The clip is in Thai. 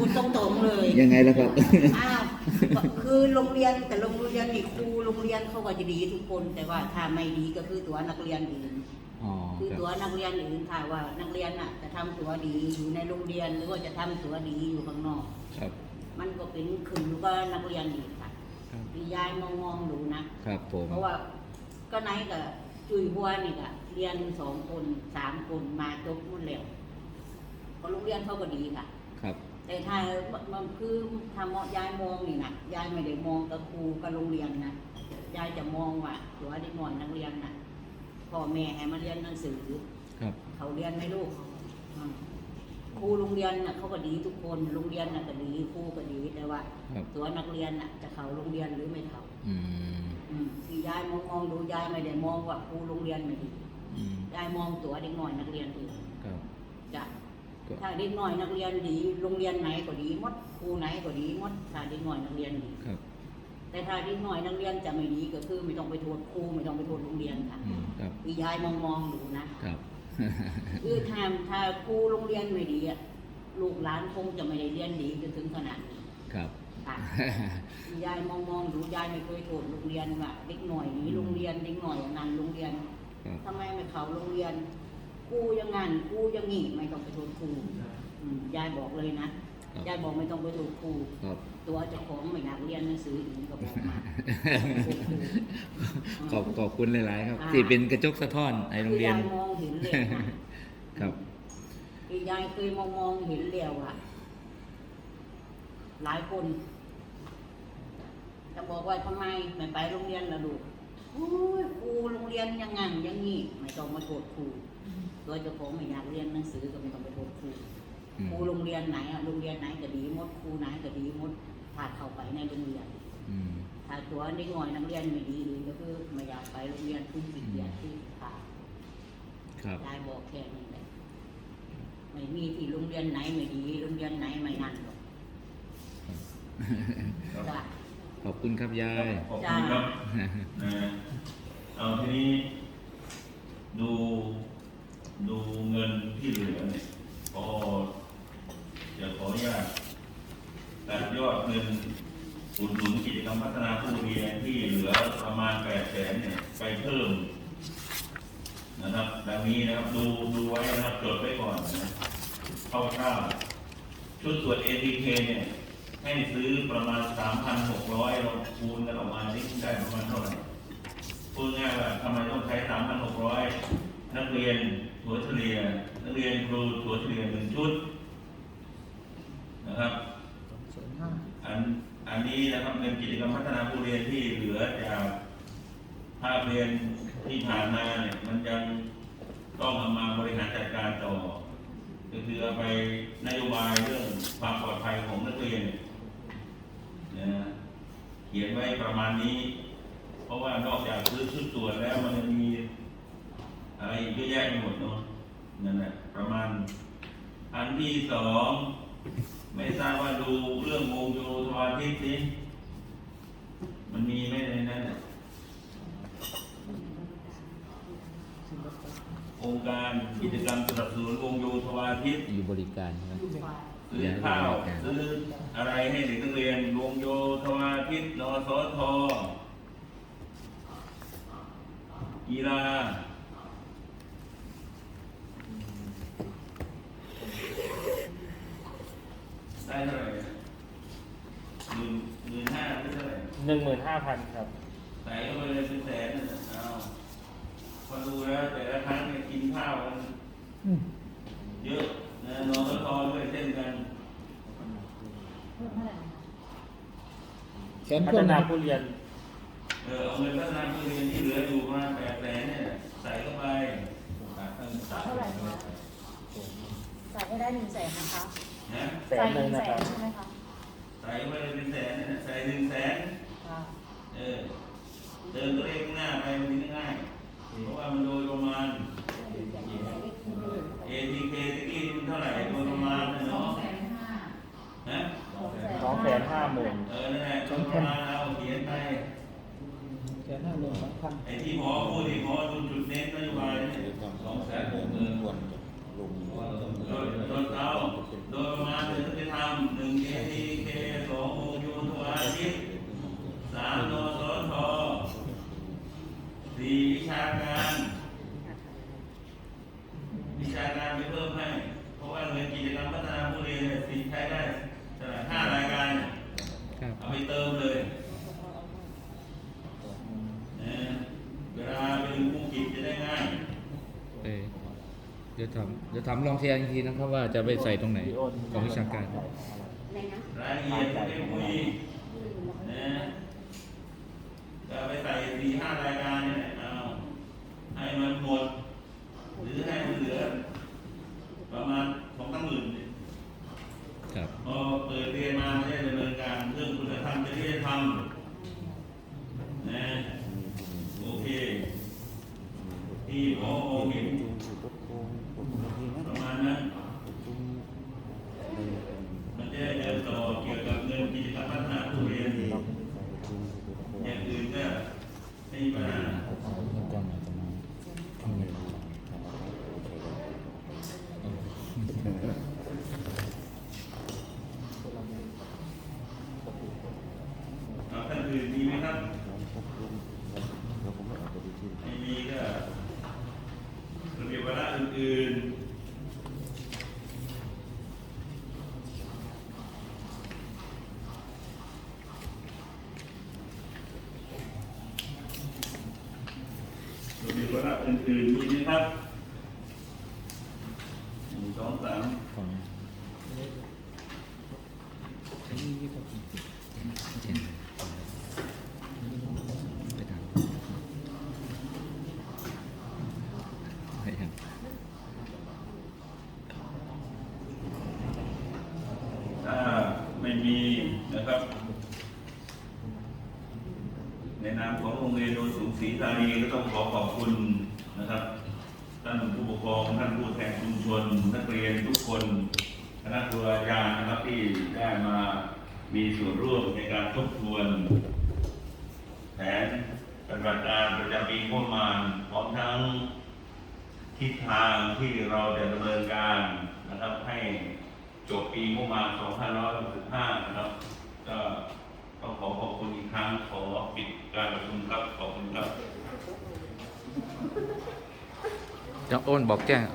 พูดตรงๆเลยยังไงล่ะครับ อ้าวคือโรงเรียนแต่โรงเรียนนี่ครูโรงเรียนเขาก็จะดีทุกคน แต่ว่าถ้าไม่ดีก็คือตัวนักเรียนอื่นอ๋อคือครับตัวนักเรียนอื่นถ้าว่านักเรียนน่ะจะทำตัวดีอยู่ในโรงเรียนหรือว่าจะทำตัวดีอยู่ข้างนอก ครับ มันก็เป็นขึ้นอยู่กับนักเรียนอีกค่ะครับ พี่ยายมองมองๆดูนะ ครับผม เพราะว่าก็ไหนกับจุยหัวนี่ก็เรียนสองคนสามคนมาจบหมดแล้วก็โรงเรียนเขาก็ดีค่ะ ครับ แต่ถ้ามันคือทำยายมองนี่นะยายไม่ได้มองกับครูกับโรงเรียนนะยายจะมองว่าตัวเด็กน้อยนักเรียนน่ะพ่อแม่ให้มาเรียนหนังสือครับ เขาเรียนไหมลูกอืมครูโรงเรียนน่ะเขาก็ดีทุกคนโรงเรียนน่ะก็ดีครูก็ดีแต่ว่าครับตัวนักเรียนน่ะ จะเขาโรงเรียนหรือไม่เขาอืมอืมที่ยายมองมองดูยายไม่ได้มองว่าครูโรงเรียนไม่ดีอืมยายมองตัวเด็กน้อยนักเรียนดีครับจ้ะก็ ถ้าเด็กน้อยนักเรียนดี โรงเรียนไหนก็ดีหมดครูไหนก็ดีหมดถ้าเด็กน้อยนักเรียนดีครับ แต่ถ้าเด็กน้อยนักเรียนจะไม่ดีก็คือไม่ต้องไปโทษครูไม่ต้องไปโทษโรงเรียนค่ะอืมครับคือยายมองมองดูนะ ครับ คือถ้าถ้าครูโรงเรียนไม่ดีอะลูกหลานคงจะไม่ได้เรียนดีจนถึงขนาดนี้ครับ ค่ะ ยายมองมองดูยายไม่เคยโทษโรงเรียนว่าเด็กหน่อยหนี้โรงเรียนเด็กหน่อยอย่างนั้นโรงเรียนครับ ทำไมไม่เขาโรงเรียน ครูอยังงั้นครูอยังงี้ไม่ต้องไปโทษครูอืมยายบอกเลยนะ ครับ ยายบอกไม่ต้องไปโทษครู ครับ ตัวเจ้าของไม่อยากเรียนหนังสืออีกก็บอกมา ขอบขอบคุณหลาย ๆ ครับ อ่า ที่เป็นกระจกสะท้อนในโรงเรียนคือยายมองเห็นเลยนะ ครับคือยายเคยมองมองเห็นแล้วอะหลายคน จะบอกว่าทำไมไม่ไปโรงเรียนล่ะลูกโอ้ยครูโรงเรียนอยังงั้นอยังงี้ไม่ต้องมาโทษครูตัวเจ้าของไม่อยากเรียนหนังสือก็ไม่ต้องไปโทษครูอืม ครูโรงเรียนไหนอะโรงเรียนไหนก็ดีหมดครูไหนก็ดีหมดถ้าเข้าไปในโรงเรียน อืม ถ้าตัวเด็กน้อยนักเรียนไม่ดีก็คือไม่อยากไปโรงเรียนคือสิเกียจที่ขาดครับ ยายบอกแค่นี้แหละไม่มีที่โรงเรียนไหนไม่ดี โรงเรียนไหนไม่นั่นหรอกจ้ะ ขอบคุณครับยาย ขอบคุณครับนะเอาทีนี้ดูดูเงินที่เหลือเนี่ยก็จะขออนุญาตตัดยอดเงินอุดหนุนกิจกรรมพัฒนาผู้เรียนที่เหลือประมาณแปดแสนเนี่ยไปเพิ่มนะครับดังนี้นะครับดูดูไว้นะครับจดไว้ก่อนนะคร่าวๆชุดตรวจ ATK เนี่ย ให้ซื้อประมาณ 3,600เราคูณกันออกมานี่ได้ประมาณเท่าไหร่พูดง่ายว่าทำไมต้องใช้ 3,600 นักเรียนถัวเฉลี่ยนักเรียนครูถัวเฉลี่ยหนึ่งชุดนะครับอันอันนี้นะครับเป็นกิจกรรมพัฒนาผู้เรียนที่เหลือจากภาคเรียนที่ผ่านมาเนี่ยมันยังต้องเอามาบริหารจัดการต่อก็คือไปนโยบายเรื่องความปลอดภัยของนักเรียนเนี่ย นะเขียนไว้ประมาณนี้ เพราะว่านอกจากซื้อชุดตรวจแล้วมันจะมีอะไรอีกเยอะแยะไปหมดเนาะนั่นแหละประมาณ อันที่สองไม่ทราบว่าดูเรื่องวงโยธวาทิตสิมันมีไหมในนั้นน่ะองค์การกิจกรรมสนับสนุนวงโยธวาทิตอยู่บริการครับอยู่ฝ่าย ซื้อข้าวซื้ออะไรให้เด็กนักเรียนวงโยธวาทิตนสทกีฬาได้เท่าไหร่หมื่นหมื่นห้าไม่เท่าไหร่หนึ่งหมื่นห้าพันครับใส่เข้าไปเลยเป็นแสนนะเอาพอดูแล้วแต่ละครั้งเนี่ยกินข้าวกันเยอะ นะนอนก็ทอด้วยเช่นกันแขนพัเพิ่ฒมนานะผู้เรียนเออเอาเงินพัฒนาผู้เรียนที่เหลืออยู่มาแปดแสนเนี่ยใส่เข้าไปเท่าไหร่คะจ่ายให้ได้หนึ่งแสนนะคะนะแสนหนึ่งนะครับ ใช่ไหมคะใส่เข้าไปเลยเป็นแสนเนี่ยใส่หนึ่งแสนค่ะเออเดินตัวเลขข้างหน้าไปมันง่ายเพราะว่ามันโดยประมาณ ATK ตะกี้มันเท่าไหร่โดยประมาณนะเนาะนะ สองแส นห้าหมื่นเออนั่นแหละโดยประมาณเอาเขียนไปแขนห้าหมื่นสองพันไอ้ที่หมอพูดที่หมอดูจุดเน้นนโยบายเนี่ยสองแสนหกหมื่นโดยโดยเอาโดยประมาณเลยถ้าเป็น ได้เท่าไหร่ห้ารายการเนี่ย ครับ เอา ไปเติมเลยนะเวลาไปดูภูเก็ตจะได้ง่ายเออเดี๋ยวทำเดี๋ยวทำลองเทียนอีกทีนะครับว่าจะไปใส่ตรงไหนของวิชาการในนะรายละเอียดจะคุยนะจะไปใส่สี่ห้ารายการเนี่ยเอาให้มันหมด หรือให้มันเหลือ ประมาณสองสามหมื่นเนี่ย ครับ พอเปิดเรียนมาไม่ได้ดำเนินการเรื่องคุณธรรมจริยธรรมนะโอเค ที่พอเห็นประมาณนั้น มันจะได้เดินต่อเกี่ยวกับเงินกิจกรรมพัฒนาผู้เรียนอย่างอื่นก็ไม่มีปัญหาเอาท่านอื่นมีไหมครับไม่มีก็ระเบียบวาระอื่นๆ ส่วนมีวาระ อื่นๆมีไหมครับหนึ่งสองสามถ้าไม่มีนะครับ ในนามของโรงเรียนโนนสูงศรีธานีก็ต้องขอขอบคุณ นะครับ ท่านผู้ปกครอง ท่านผู้แทนชุมชน นักเรียนทุกคน คณะครูอาจารย์นะครับที่ได้มามีส่วนร่วมในการทบทวน แผนปฏิบัติการประจำปีงบประมาณพร้อมทั้งทิศทางที่เราจะดำเนินการนะครับ ให้จบปีงบประมาณ 2565 นะครับ ก็ต้องขอขอบคุณอีกครั้งขอปิดการประชุมครับ ขอบคุณครับ จะโอนบอกแจ้ง